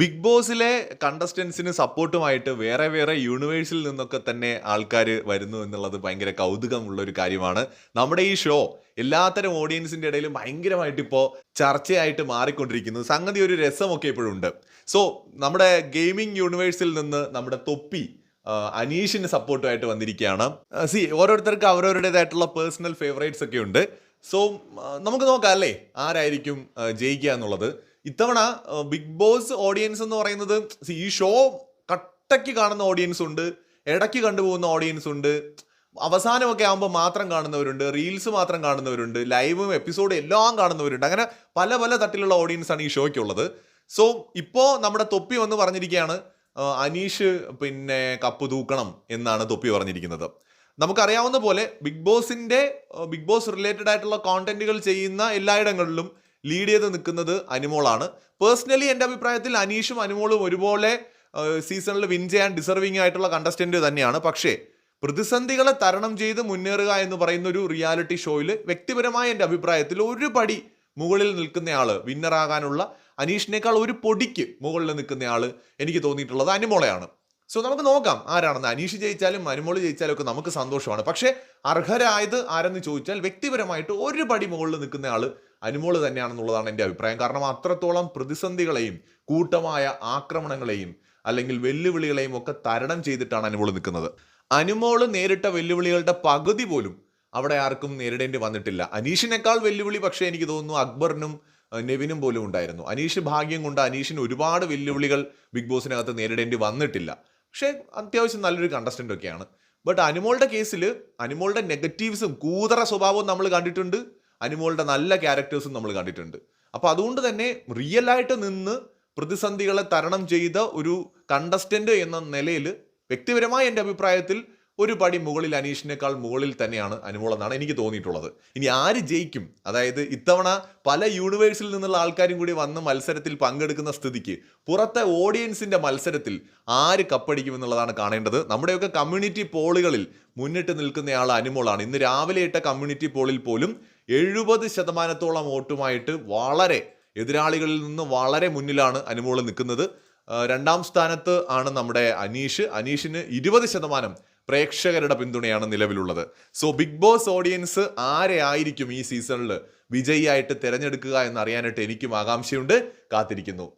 Big ബോസിലെ കണ്ടസ്റ്റൻസിന് സപ്പോർട്ടുമായിട്ട് വേറെ വേറെ യൂണിവേഴ്സിൽ നിന്നൊക്കെ തന്നെ ആൾക്കാർ വരുന്നു എന്നുള്ളത് ഭയങ്കര കൗതുകമുള്ള ഒരു കാര്യമാണ്. നമ്മുടെ ഈ ഷോ എല്ലാത്തരം ഓഡിയൻസിന്റെ ഇടയിലും ഭയങ്കരമായിട്ട് ഇപ്പോൾ ചർച്ചയായിട്ട് മാറിക്കൊണ്ടിരിക്കുന്നു. സംഗതി ഒരു രസമൊക്കെ ഇപ്പോഴും ഉണ്ട്. സോ നമ്മുടെ ഗെയിമിംഗ് യൂണിവേഴ്സിൽ നിന്ന് നമ്മുടെ തൊപ്പി അനീഷിന് സപ്പോർട്ടുമായിട്ട് വന്നിരിക്കുകയാണ്. സി ഓരോരുത്തർക്ക് അവരവരുടേതായിട്ടുള്ള പേഴ്സണൽ ഫേവറേറ്റ്സ് ഒക്കെ ഉണ്ട്. സോ നമുക്ക് നോക്കാം അല്ലേ? ആരായിരിക്കും ജയിക്കുക എന്നുള്ളത്? ഇത്തവണ ബിഗ് ബോസ് ഓഡിയൻസ് എന്ന് പറയുന്നത് ഈ ഷോ കട്ടയ്ക്ക് കാണുന്ന ഓഡിയൻസ് ഉണ്ട് ഇടയ്ക്ക് കണ്ടുപോകുന്ന ഓഡിയൻസ് ഉണ്ട് അവസാനമൊക്കെ ആകുമ്പോൾ മാത്രം കാണുന്നവരുണ്ട് റീൽസ് മാത്രം കാണുന്നവരുണ്ട് ലൈവും എപ്പിസോഡും എല്ലാം കാണുന്നവരുണ്ട്. അങ്ങനെ പല പല തട്ടിലുള്ള ഓഡിയൻസാണ് ഈ ഷോയ്ക്കുള്ളത്. സോ ഇപ്പോൾ നമ്മുടെ തൊപ്പി വന്ന് പറഞ്ഞിരിക്കുകയാണ് അനീഷ് പിന്നെ കപ്പ് തൂക്കണം എന്നാണ് തൊപ്പി പറഞ്ഞിരിക്കുന്നത്. നമുക്കറിയാവുന്ന പോലെ ബിഗ് ബോസിന്റെ ബിഗ് ബോസ് റിലേറ്റഡ് ആയിട്ടുള്ള കോണ്ടന്റുകൾ ചെയ്യുന്ന എല്ലായിടങ്ങളിലും ലീഡ് ചെയ്ത് നിൽക്കുന്നത് അനിമോളാണ്. പേഴ്സണലി എന്റെ അഭിപ്രായത്തിൽ അനീഷും അനിമോളും ഒരുപോലെ സീസണിൽ വിൻ ചെയ്യാൻ ഡിസർവിംഗ് ആയിട്ടുള്ള കണ്ടസ്റ്റന്റ് തന്നെയാണ്. പക്ഷേ പ്രതിസന്ധികളെ തരണം ചെയ്ത് മുന്നേറുക എന്ന് പറയുന്ന ഒരു റിയാലിറ്റി ഷോയിൽ വ്യക്തിപരമായ എന്റെ അഭിപ്രായത്തിൽ ഒരു പടി മുകളിൽ നിൽക്കുന്നയാൾ വിന്നറാകാനുള്ള അനീഷിനേക്കാൾ ഒരു പൊടിക്ക് മുകളിൽ നിൽക്കുന്നയാൾ എനിക്ക് തോന്നിയിട്ടുള്ളത് അനിമോളയാണ്. സോ നമുക്ക് നോക്കാം ആരാണെന്ന്. അനീഷ് ജയിച്ചാലും അനുമോൾ ജയിച്ചാലും ഒക്കെ നമുക്ക് സന്തോഷമാണ്. പക്ഷേ അർഹരായത് ആരെന്ന് ചോദിച്ചാൽ വ്യക്തിപരമായിട്ട് ഒരു പടി മുകളിൽ നിൽക്കുന്നയാൾ അനുമോൾ തന്നെയാണെന്നുള്ളതാണ് എന്റെ അഭിപ്രായം. കാരണം അത്രത്തോളം പ്രതിസന്ധികളെയും കൂട്ടമായ ആക്രമണങ്ങളെയും അല്ലെങ്കിൽ വെല്ലുവിളികളെയും ഒക്കെ തരണം ചെയ്തിട്ടാണ് അനുമോൾ നിൽക്കുന്നത്. അനുമോൾ നേരിട്ട വെല്ലുവിളികളുടെ പകുതി പോലും അവിടെ ആർക്കും നേരിടേണ്ടി വന്നിട്ടില്ല. അനീഷിനേക്കാൾ വെല്ലുവിളി പക്ഷേ എനിക്ക് തോന്നുന്നു അക്ബറിനും നെവിനും പോലും ഉണ്ടായിരുന്നു. അനീഷ് ഭാഗ്യം കൊണ്ട് അനീഷിന് ഒരുപാട് വെല്ലുവിളികൾ ബിഗ് ബോസിനകത്ത് നേരിടേണ്ടി വന്നിട്ടില്ല. പക്ഷേ അത്യാവശ്യം നല്ലൊരു കണ്ടസ്റ്റന്റ് ഒക്കെയാണ്. ബട്ട് അനുമോളുടെ കേസിൽ അനുമോളുടെ നെഗറ്റീവ്സും കൂതറ സ്വഭാവവും നമ്മൾ കണ്ടിട്ടുണ്ട്. അനുമോളുടെ നല്ല ക്യാരക്ടേഴ്സും നമ്മൾ കണ്ടിട്ടുണ്ട്. അപ്പോൾ അതുകൊണ്ട് തന്നെ റിയൽ ആയിട്ട് നിന്ന് പ്രതിസന്ധികളെ തരണം ചെയ്ത ഒരു കണ്ടസ്റ്റന്റ് എന്ന നിലയിൽ വ്യക്തിപരമായ എന്റെ അഭിപ്രായത്തിൽ ഒരു പടി മുകളിൽ അനീഷിനേക്കാൾ മുകളിൽ തന്നെയാണ് അനുമോൾ എന്നാണ് എനിക്ക് തോന്നിയിട്ടുള്ളത്. ഇനി ആര് ജയിക്കും? അതായത് ഇത്തവണ പല യൂണിവേഴ്സിൽ നിന്നുള്ള ആൾക്കാരും കൂടി വന്ന് മത്സരത്തിൽ പങ്കെടുക്കുന്ന സ്ഥിതിക്ക് പുറത്തെ ഓഡിയൻസിന്റെ മത്സരത്തിൽ ആര് കപ്പടിക്കും എന്നുള്ളതാണ് കാണേണ്ടത്. നമ്മുടെയൊക്കെ കമ്മ്യൂണിറ്റി പോളുകളിൽ മുന്നിട്ട് നിൽക്കുന്നയാൾ അനുമോളാണ്. ഇന്ന് രാവിലെ ഇട്ട കമ്മ്യൂണിറ്റി പോളിൽ പോലും എഴുപത് ശതമാനത്തോളം വോട്ടുമായിട്ട് വളരെ എതിരാളികളിൽ നിന്ന് വളരെ മുന്നിലാണ് അനുമോൾ നിൽക്കുന്നത്. രണ്ടാം സ്ഥാനത്ത് ആണ് നമ്മുടെ അനീഷ്. അനീഷിന് ഇരുപത് ശതമാനം പ്രേക്ഷകരുടെ പിന്തുണയാണ് നിലവിലുള്ളത്. സോ ബിഗ് ബോസ് ഓഡിയൻസ് ആരെ ആയിരിക്കും ഈ സീസണിൽ വിജയിയായിട്ട് തിരഞ്ഞെടുക്കുക എന്ന് അറിയാനായിട്ട് എനിക്കും ആകാംക്ഷയുണ്ട്. കാത്തിരിക്കുന്നു.